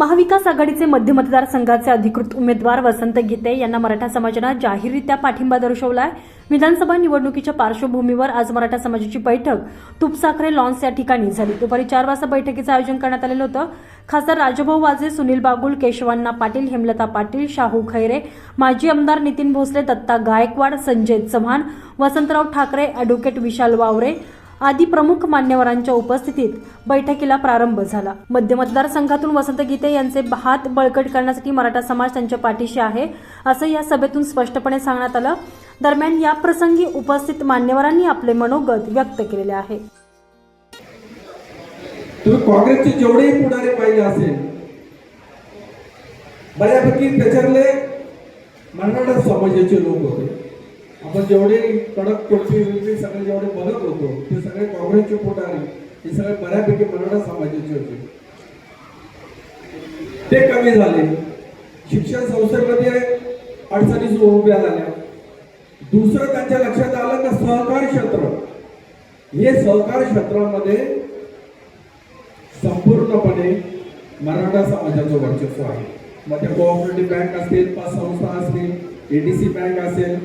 महाविकास आघाडीचे मध्य मतदारसंघाचे अधिकृत उमेदवार वसंत गीते यांना मराठा समाजानं जाहीररित्या पाठिंबा दर्शवलाय. विधानसभा निवडणुकीच्या पार्श्वभूमीवर आज मराठा समाजाची बैठक तुपसाखरे लॉन्स या ठिकाणी झाली. दुपारी चार वाजता बैठकीचं आयोजन करण्यात आलेलं होतं. खासदार राजभाऊ वाजे सुनील बागुल केशवांना पाटील हेमलता पाटील शाहू खैरे माजी आमदार नितीन भोसले दत्ता गायकवाड संजय चव्हाण वसंतराव ठाकरे अॅडव्होकेट विशाल वावरे आदी प्रमुख मान्यवरांच्या उपस्थितीत बैठकीला प्रारंभ झाला. मध्य मतदारसंघातून वसंत गीते यांचे हात बळकट करण्यासाठी मराठा समाज त्यांच्या पाठीशी आहे असं या सभेतून स्पष्टपणे सांगण्यात आलं. दरम्यान या प्रसंगी उपस्थित मान्यवरांनी आपले मनोगत व्यक्त केलेले आहे. तुम्ही काँग्रेसचे जेवढेही पुढारे पाहिजे असेल बऱ्यापैकी त्याच्यातले मराठा समाजाचे लोक होते. आपण जेवढे कडक टोपी बिपी सगळे जेवढे बघत होतो ते सगळे काँग्रेसचे पुढारी हे सगळे बऱ्यापैकी मराठा समाजाचे होते. ते कमी झाले. शिक्षण संस्थेमध्ये अडचणी उभ्या झाल्या दुसरं त्यांच्या लक्षात आलं का सहकार क्षेत्र? हे सहकार क्षेत्रामध्ये संपूर्णपणे मराठा समाजाचं वर्चस्व आहे. मग ते कोऑपरेटिव्ह बँक असतील पतसंस्था असतील एडीसी बँक असेल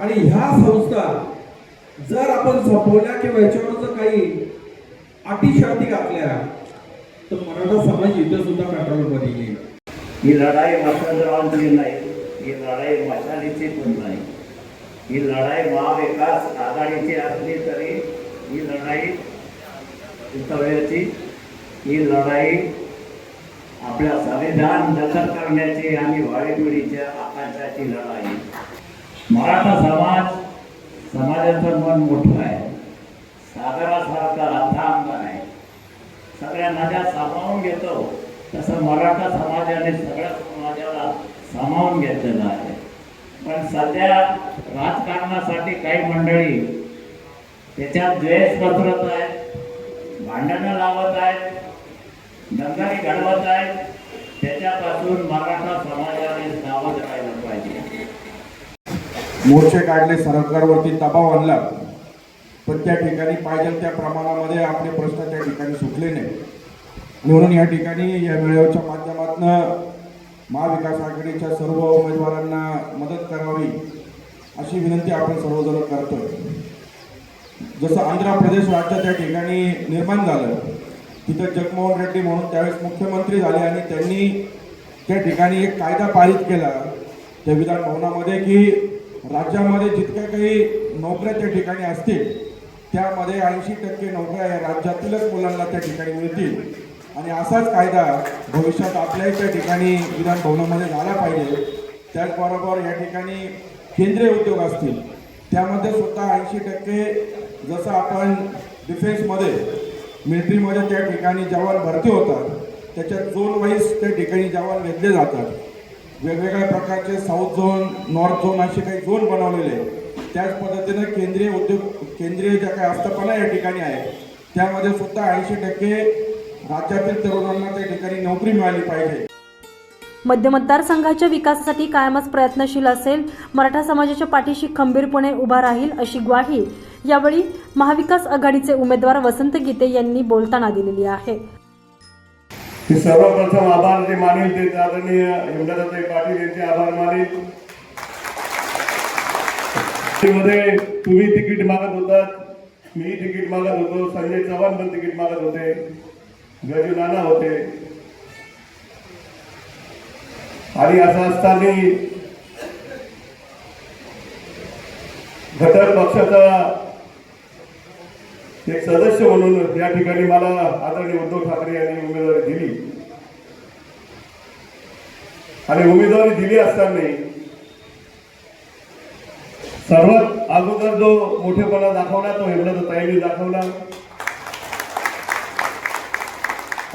आणि ह्या संस्था जर आपण संपवल्या किंवा याच्यावर जर काही अटी शर्ती घातल्या तर मराठा समाज इथं सुद्धा कंट्रोलमध्ये येईल. ही लढाई वसंतरावांची नाही ही लढाई मशालीची पण नाही. ही लढाई महाविकास आघाडीची असली तरी ही लढाई उतरण्याची ही लढाई आपल्या संविधान दखल करण्याची आणि वाढी पिढीच्या आकांक्षाची लढाई. मराठा समाज समाजाचं मन मोठं आहे. सागरासारखा अथांग आहे सगळ्या नद्या सामावून घेतो. तसं मराठा समाजाने सगळ्या समाजाला सामावून घेतलेलं आहे. पण सध्या राजकारणासाठी काही मंडळी त्याच्यात द्वेष पसरत आहेत भांडणं लावत आहेत दंगाई घडवत आहेत. त्याच्यापासून मराठा समाज सावध राहिलं पाहिजे मोर्चे काढले सरकारवरती दबाव आणला. पण त्या ठिकाणी पाहिजे त्या प्रमाणामध्ये आपले प्रश्न त्या ठिकाणी सुटले नाही. म्हणून या ठिकाणी या मेळाव्याच्या माध्यमातून महाविकास आघाडीच्या सर्व उमेदवारांना मदत करावी अशी विनंती आपण सर्वजण करतो जसं आंध्र प्रदेश राज्य त्या ठिकाणी निर्माण झालं तिथं जगमोहन रेड्डी म्हणून त्यावेळेस मुख्यमंत्री झाले आणि त्यांनी त्या ठिकाणी एक कायदा पारित केला त्या विधान भवनामध्ये की राज्यामध्ये जितक्या काही नोकऱ्या त्या ठिकाणी असतील त्यामध्ये ऐंशी टक्के नोकऱ्या या राज्यातीलच मुलांना त्या ठिकाणी मिळतील. आणि असाच कायदा भविष्यात आपल्याही त्या ठिकाणी विधान भवनामध्ये झाला पाहिजे. त्याचबरोबर या ठिकाणी केंद्रीय उद्योग असतील त्यामध्ये सुद्धा ऐंशी टक्के जसं आपण डिफेन्समध्ये मिलिटरीमध्ये त्या ठिकाणी जवान भरती होतात त्याच्यात झोन वाईज त्या ठिकाणी जवान घेतले जातात. वेगवेगळ्या प्रकारचे साऊथ झोन नॉर्थ झोन असे काही झोन बनवलेले त्याच पद्धतीनं केंद्रीय उद्योग केंद्रीय ज्या काही आस्थापना या ठिकाणी आहे त्यामध्ये सुद्धा ऐंशी टक्के राज्यातील तरुणांना त्या ठिकाणी नोकरी मिळाली पाहिजे. मध्य मतदारसंघाच्या विकासासाठी कायमच प्रयत्नशील असेल मराठा समाजाच्या पाठीशी खंबीरपणे उभा राहील अशी ग्वाही यावेळी महाविकास आघाडीचे उमेदवार वसंत गीते यांनी बोलताना दिलेली आहे. मी सर्वप्रथम आभार जे मानेल ते आदरणीय हेमदादाताई पाटील यांचे आभार मानेल. मध्ये तुम्ही तिकीट मागत होतात मी तिकीट मागत होतो संजय चव्हाण पण तिकीट मागत होते गजू नाना होते. आणि असं असताना घटक पक्षाचा एक सदस्य म्हणून या ठिकाणी मला आदरणीय उद्धव ठाकरे यांनी उमेदवारी दिली. आणि उमेदवारी दिली असताना सर्वात अगोदर जो मोठेपणा दाखवला तो हेमलत ताईने दाखवला.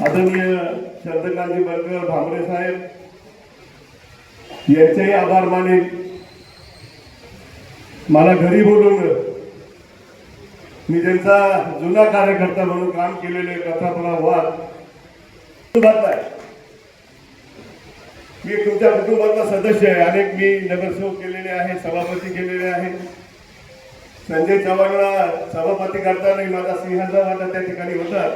आदरणीय चंद्रकांतजी बनकर भांबरे साहेब यांचेही आभार मानेल मला घरी बोलवलं. मी त्यांचा जुना कार्यकर्ता म्हणून काम केलेले कथापुरा वाद. आहे मी तुमच्या कुटुंबातला सदस्य आहे. अनेक मी नगरसेवक केलेले आहे सभापती केलेले आहे. संजय चव्हाणला सभापती करताना माझा सिंहाचा वाटा त्या ठिकाणी होता.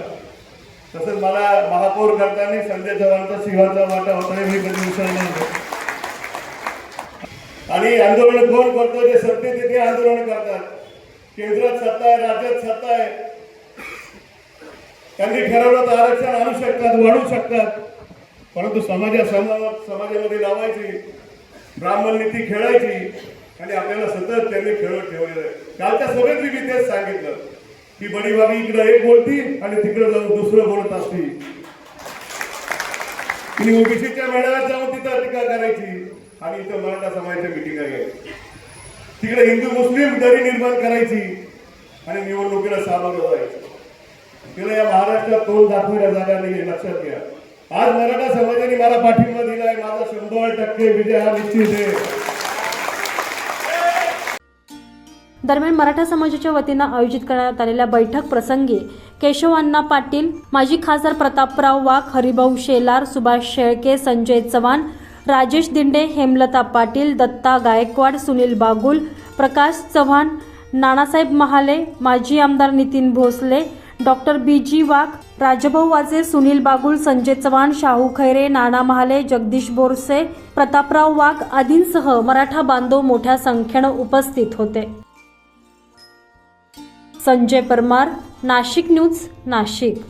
तसंच मला महापौर करताना संजय चव्हाणचा सिंहाचा वाटा होता मी कधी विसरणार आणि आंदोलन कोण करतो जे सत्ते ते आंदोलन करतात. केंद्रात सत्ता आहे राज्यात सत्ता आहे. त्यांनी ठरवलं तर आरक्षण आणू शकतात वाढू शकतात. परंतु समाजा समाज समाजामध्ये लावायची ब्राह्मण नीती खेळायची आणि आपल्याला सतत त्यांनी खेळत ठेवलेलं आहे. कालच्या सभेत मी तेच सांगितलं की बडी बाबी इकडं एक बोलती आणि तिकडे जाऊन दुसरं बोलत असती. तिने ओबीसीच्या मेळाव्यात जाऊन तिथं टीका करायची आणि इथं मराठा समाजाच्या मिटिंगा घ्यायची तिकडे हिंदू मुस्लिम दरी निर्माण करायची आणि निवडणुकीला सामोरं जायचं तिला या महाराष्ट्रात तोल दाखवल्या जागा नाही लक्षात घ्या. आज मराठा समाजाने मला पाठिंबा दिलाय माझा शंभर टक्के विजय हा निश्चित आहे. दरम्यान मराठा समाजाच्या वतीनं आयोजित करण्यात आलेल्या बैठक प्रसंगी केशवांना पाटील माजी खासदार प्रतापराव वाघ हरिभाऊ शेलार सुभाष शेळके संजय चव्हाण राजेश दिंडे हेमलता पाटील दत्ता गायकवाड सुनील बागुल प्रकाश चव्हाण नानासाहेब महाले माजी आमदार Nitin Bhosale doctor B G Wagh Rajbhau Waje Sunil Bagul Sanjay Chavan Shahu Khaire नाना महाले जगदीश बोरसे प्रतापराव वाघ आदींसह मराठा बांधव मोठ्या संख्येनं उपस्थित होते. संजय परमार नाशिक न्यूज नाशिक.